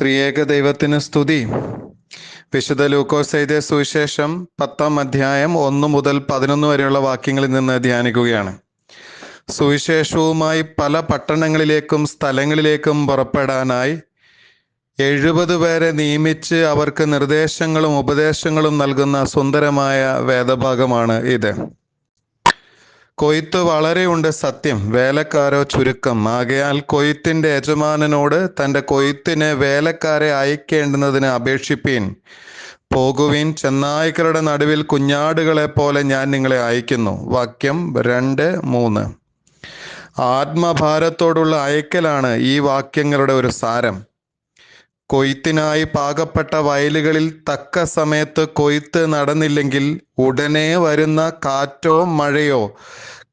ത്രിയേക ദൈവത്തിന് സ്തുതി. വിശുദ്ധ ലൂക്കോസ് എഴുതിയ സുവിശേഷം പത്താം അധ്യായം ഒന്ന് മുതൽ പതിനൊന്ന് വരെയുള്ള വാക്യങ്ങളിൽ നിന്ന് ധ്യാനിക്കുകയാണ്. സുവിശേഷവുമായി പല പട്ടണങ്ങളിലേക്കും സ്ഥലങ്ങളിലേക്കും പുറപ്പെടാനായി എഴുപത് പേരെ നിയമിച്ച് അവർക്ക് നിർദ്ദേശങ്ങളും ഉപദേശങ്ങളും നൽകുന്ന സുന്ദരമായ വേദഭാഗമാണ് ഇത്. കൊയ്ത്ത് വളരെയുണ്ട് സത്യം. വേലക്കാരോ ചുരുക്കം. ആകയാൽ കൊയ്ത്തിന്റെ യജമാനനോട് തന്റെ കൊയ്ത്തിന് വേലക്കാരെ അയക്കേണ്ടുന്നതിന് അപേക്ഷിപ്പീൻ. പോകുവിൻ ചെന്നായ്ക്കളുടെ നടുവിൽ കുഞ്ഞാടുകളെ പോലെ ഞാൻ നിങ്ങളെ അയക്കുന്നു. വാക്യം രണ്ട് മൂന്ന്. ആത്മഭാരത്തോടുള്ള അയക്കലാണ് ഈ വാക്യങ്ങളുടെ ഒരു സാരം. കൊയ്ത്തിനായി പാകപ്പെട്ട വയലുകളിൽ തക്ക സമയത്ത് കൊയ്ത്ത് നടന്നില്ലെങ്കിൽ ഉടനെ വരുന്ന കാറ്റോ മഴയോ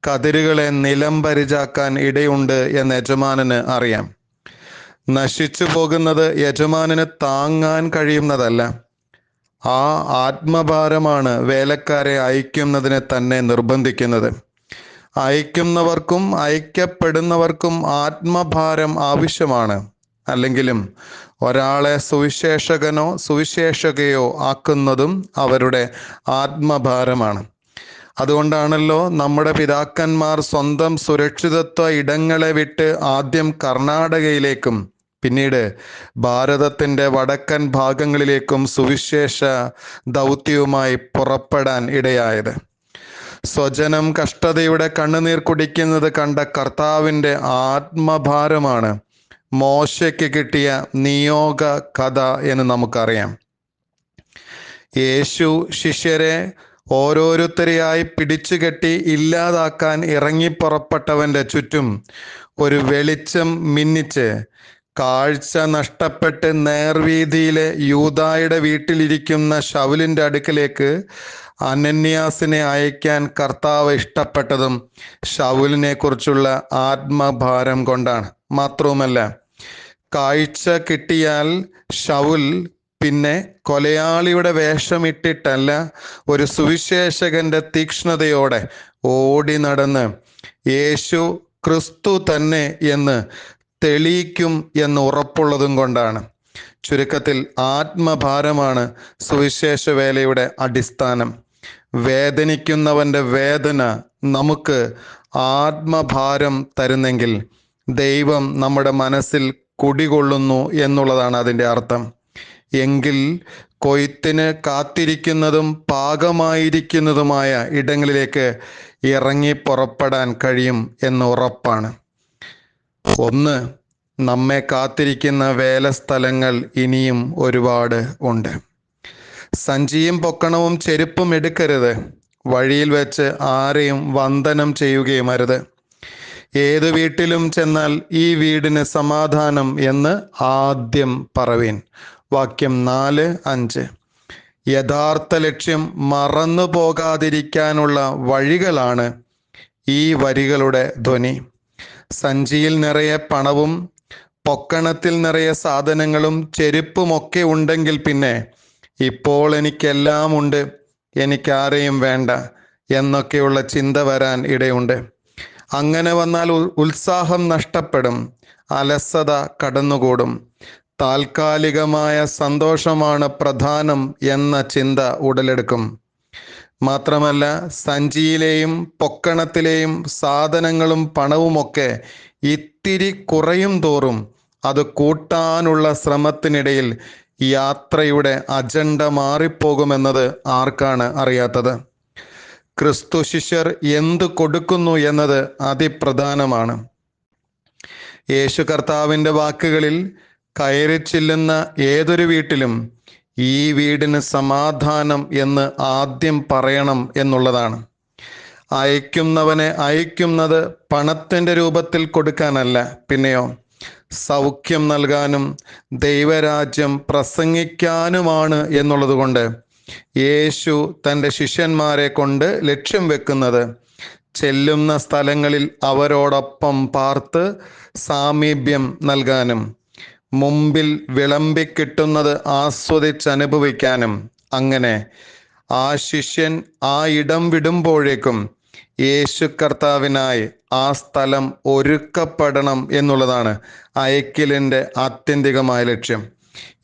കതിരുകളെ നിലം പരിചാക്കാൻ ഇടയുണ്ട് എന്ന് യജമാനന് അറിയാം. നശിച്ചു പോകുന്നത് യജമാനന് താങ്ങാൻ കഴിയുന്നതല്ല. ആ ആത്മഭാരമാണ് വേലക്കാരെ അയക്കുന്നതിനെ തന്നെ നിർബന്ധിക്കുന്നത്. അയക്കുന്നവർക്കും അയക്കപ്പെടുന്നവർക്കും ആത്മഭാരം ആവശ്യമാണ്. അല്ലെങ്കിലും ഒരാളെ സുവിശേഷകനോ സുവിശേഷകയോ ആക്കുന്നതും അവരുടെ ആത്മഭാരമാണ്. അതുകൊണ്ടാണല്ലോ നമ്മുടെ പിതാക്കന്മാർ സ്വന്തം സുരക്ഷിതത്വ ഇടങ്ങളെ വിട്ട് ആദ്യം കർണാടകയിലേക്കും പിന്നീട് ഭാരതത്തിന്റെ വടക്കൻ ഭാഗങ്ങളിലേക്കും സുവിശേഷ ദൗത്യവുമായി പുറപ്പെടാൻ ഇടയായത്. സ്വജനം കഷ്ടതയുടെ കണ്ണുനീർ കുടിക്കുന്നത് കണ്ട കർത്താവിന്റെ ആത്മഭാരമാണ്. മോശയ്ക്ക് കിട്ടിയ നിയോഗ കഥ എന്ന് നമുക്കറിയാം. യേശു ശിഷ്യരെ ഓരോരുത്തരെയായി പിടിച്ചുകെട്ടി ഇല്ലാതാക്കാൻ ഇറങ്ങിപ്പുറപ്പെട്ടവന്റെ ചുറ്റും ഒരു വെളിച്ചം മിന്നിച്ച് കാഴ്ച നഷ്ടപ്പെട്ട് നേർവീതിയിലെ യൂതായുടെ വീട്ടിലിരിക്കുന്ന ഷൗലിന്റെ അടുക്കലേക്ക് അനന്യാസിനെ അയക്കാൻ കർത്താവ് ഇഷ്ടപ്പെട്ടതും ഷൗലിനെ കുറിച്ചുള്ള ആത്മഭാരം കൊണ്ടാണ്. മാത്രവുമല്ല. കാഴ്ച കിട്ടിയാൽ ഷൗൽ പിന്നെ കൊലയാളിയുടെ വേഷമിട്ടിട്ടല്ല ഒരു സുവിശേഷകന്റെ തീക്ഷ്ണതയോടെ ഓടി നടന്ന് യേശു ക്രിസ്തു തന്നെ എന്ന് തെളിയിക്കും എന്ന് ഉറപ്പുള്ളതും കൊണ്ടാണ്. ചുരുക്കത്തിൽ ആത്മഭാരമാണ് സുവിശേഷ വേലയുടെ അടിസ്ഥാനം. വേദനിക്കുന്നവന്റെ വേദന നമുക്ക് ആത്മഭാരം തരുന്നെങ്കിൽ ദൈവം നമ്മുടെ മനസ്സിൽ കുടികൊള്ളുന്നു എന്നുള്ളതാണ് അതിന്റെ അർത്ഥം. എങ്കിൽ കൊയ്ത്തിന് കാത്തിരിക്കുന്നതും പാകമായിരിക്കുന്നതുമായ ഇടങ്ങളിലേക്ക് ഇറങ്ങി പുറപ്പെടാൻ കഴിയും എന്ന് ഉറപ്പാണ്. ഒന്ന് നമ്മെ കാത്തിരിക്കുന്ന വേലസ്ഥലങ്ങൾ ഇനിയും ഒരുപാട് ഉണ്ട്. സഞ്ചിയും പൊക്കണവും ചെരുപ്പും എടുക്കരുത്. വഴിയിൽ വെച്ച് ആരെയും വന്ദനം ചെയ്യുകയും അരുത് ഏത് വീട്ടിലും ചെന്നാൽ ഈ വീടിന് സമാധാനം എന്ന് ആദ്യം പറവീൻ. വാക്യം നാല് അഞ്ച്. യഥാർത്ഥ ലക്ഷ്യം മറന്നു പോകാതിരിക്കാനുള്ള വഴികളാണ് ഈ വരികളുടെ ധ്വനി. സഞ്ചിയിൽ നിറയെ പണവും പൊക്കണത്തിൽ നിറയെ സാധനങ്ങളും ചെരുപ്പുമൊക്കെ ഉണ്ടെങ്കിൽ പിന്നെ ഇപ്പോൾ എനിക്കെല്ലാം ഉണ്ട് എനിക്കാരെയും വേണ്ട എന്നൊക്കെയുള്ള ചിന്ത വരാൻ ഇടയുണ്ട്. അങ്ങനെ വന്നാൽ ഉത്സാഹം നഷ്ടപ്പെടും അലസത കടന്നുകൂടും. താൽക്കാലികമായ സന്തോഷമാണ് പ്രധാനം എന്ന ചിന്ത ഉടലെടുക്കും. മാത്രമല്ല സഞ്ചിയിലെയും പൊക്കണത്തിലെയും സാധനങ്ങളും പണവുമൊക്കെ ഇത്തിരി കുറയും തോറും അത് കൂട്ടാനുള്ള ശ്രമത്തിനിടയിൽ യാത്രയുടെ അജണ്ട മാറിപ്പോകുമെന്നത് ആർക്കാണ് അറിയാത്തത്? ക്രിസ്തു ശിഷ്യർ എന്ത് കൊടുക്കുന്നു എന്നത് അതിപ്രധാനമാണ്. യേശു കർത്താവിന്റെ വാക്കുകളിൽ കയറി ചെല്ലുന്ന ഏതൊരു വീട്ടിലും ഈ വീടിന് സമാധാനം എന്ന് ആദ്യം പറയണം എന്നുള്ളതാണ്. അയക്കുന്നവനെ അയക്കുന്നത് പണത്തിന്റെ രൂപത്തിൽ കൊടുക്കാനല്ല പിന്നെയോ സൗഖ്യം നൽകാനും ദൈവരാജ്യം പ്രസംഗിക്കാനുമാണ് എന്നുള്ളത് കൊണ്ട് യേശു തന്റെ ശിഷ്യന്മാരെ കൊണ്ട് ലക്ഷ്യം വെക്കുന്നത് ചെല്ലുന്ന സ്ഥലങ്ങളിൽ അവരോടൊപ്പം പാർത്ത് സാമീപ്യം നൽകാനും മുമ്പിൽ വിളമ്പിക്കിട്ടുന്നത് ആസ്വദിച്ചനുഭവിക്കാനും. അങ്ങനെ ആ ശിഷ്യൻ ആ ഇടം വിടുമ്പോഴേക്കും യേശു കർത്താവിനായി ആ സ്ഥലം ഒരുക്കപ്പെടണം എന്നുള്ളതാണ് അയക്കലിന്റെ ആത്യന്തികമായ ലക്ഷ്യം.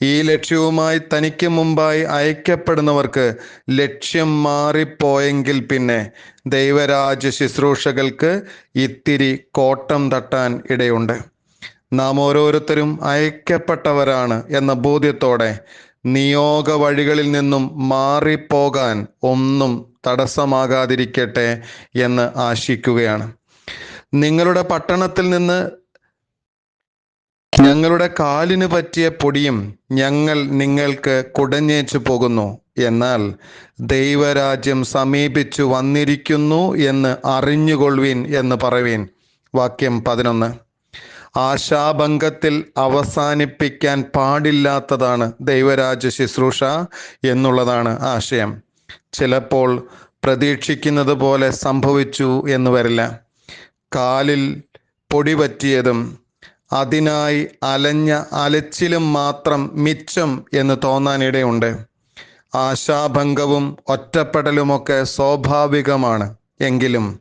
ഈ ലക്ഷ്യവുമായി തനിക്ക് മുമ്പായി അയക്കപ്പെടുന്നവർക്ക് ലക്ഷ്യം മാറിപ്പോയെങ്കിൽ പിന്നെ ദൈവരാജ ശുശ്രൂഷകൾക്ക് ഇത്തിരി കോട്ടം തട്ടാൻ ഇടയുണ്ട്. നാം ഓരോരുത്തരും അയക്കപ്പെട്ടവരാണ് എന്ന ബോധ്യത്തോടെ നിയോഗ വഴികളിൽ നിന്നും മാറിപ്പോകാൻ ഒന്നും തടസ്സമാകാതിരിക്കട്ടെ എന്ന് ആശിക്കുകയാണ്. നിങ്ങളുടെ പട്ടണത്തിൽ നിന്ന് ഞങ്ങളുടെ കാലിന് പറ്റിയ പൊടിയും ഞങ്ങൾ നിങ്ങൾക്ക് കുടഞ്ഞേച്ചു പോകുന്നു. എന്നാൽ ദൈവരാജ്യം സമീപിച്ചു വന്നിരിക്കുന്നു എന്ന് അറിഞ്ഞുകൊള്ളുവിൻ എന്ന് പറയുവീൻ. വാക്യം പതിനൊന്ന്. ആശാഭംഗത്തിൽ അവസാനിപ്പിക്കാൻ പാടില്ലാത്തതാണ് ദൈവരാജ ശുശ്രൂഷ എന്നുള്ളതാണ് ആശയം. ചിലപ്പോൾ പ്രതീക്ഷിക്കുന്നത് പോലെ സംഭവിച്ചു എന്ന് വരില്ല. കാലിൽ പൊടി പറ്റിയതും അതിനായി അലഞ്ഞ അലച്ചിലും മാത്രം മിച്ചം എന്ന് തോന്നാനിടയുണ്ട്. ആശാഭംഗവും ഒറ്റപ്പെടലുമൊക്കെ സ്വാഭാവികമാണ്. എങ്കിലും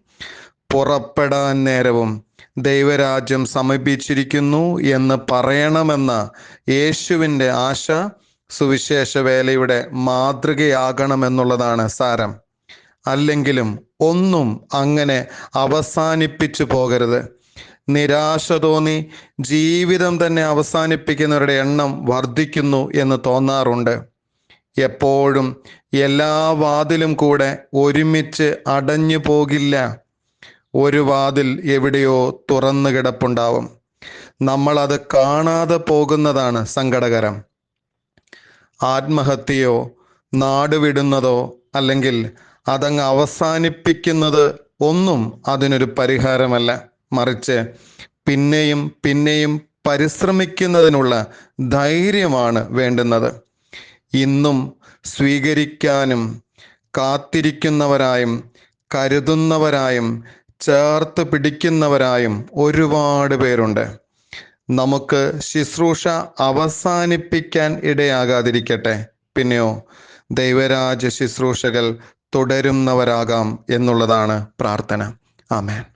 പുറപ്പെടാൻ നേരവും ദൈവരാജ്യം സമീപിച്ചിരിക്കുന്നു എന്ന് പറയണമെന്ന യേശുവിന്റെ ആശ സുവിശേഷ വേലയുടെ മാതൃകയാകണമെന്നുള്ളതാണ് സാരം. അല്ലെങ്കിലും ഒന്നും അങ്ങനെ അവസാനിപ്പിച്ചു പോകരുത്. നിരാശ തോന്നി ജീവിതം തന്നെ അവസാനിപ്പിക്കുന്നവരുടെ എണ്ണം വർദ്ധിക്കുന്നു എന്ന് തോന്നാറുണ്ട്. എപ്പോഴും എല്ലാ വാതിലും കൂടെ ഒരുമിച്ച് അടഞ്ഞു പോകില്ല. ഒരു വാതിൽ എവിടെയോ തുറന്നു കിടപ്പുണ്ടാവും. നമ്മൾ അത് കാണാതെ പോകുന്നതാണ് സങ്കടകരം. ആത്മഹത്യയോ നാടുവിടുന്നതോ അല്ലെങ്കിൽ അതങ്ങ് അവസാനിപ്പിക്കുന്നത് ഒന്നും അതിനൊരു പരിഹാരമല്ല. മറിച്ച് പിന്നെയും പിന്നെയും പരിശ്രമിക്കുന്നതിനുള്ള ധൈര്യമാണ് വേണ്ടുന്നത്. ഇന്നും സ്വീകരിക്കാനും കാത്തിരിക്കുന്നവരായും കരുതുന്നവരായും ചേർത്ത് പിടിക്കുന്നവരായും ഒരുപാട് പേരുണ്ട്. നമുക്ക് ശുശ്രൂഷ അവസാനിപ്പിക്കാൻ ഇടയാകാതിരിക്കട്ടെ. പിന്നെയോ ദൈവരാജ ശുശ്രൂഷകൾ തുടരുന്നവരാകാം എന്നുള്ളതാണ് പ്രാർത്ഥന. ആമേൻ.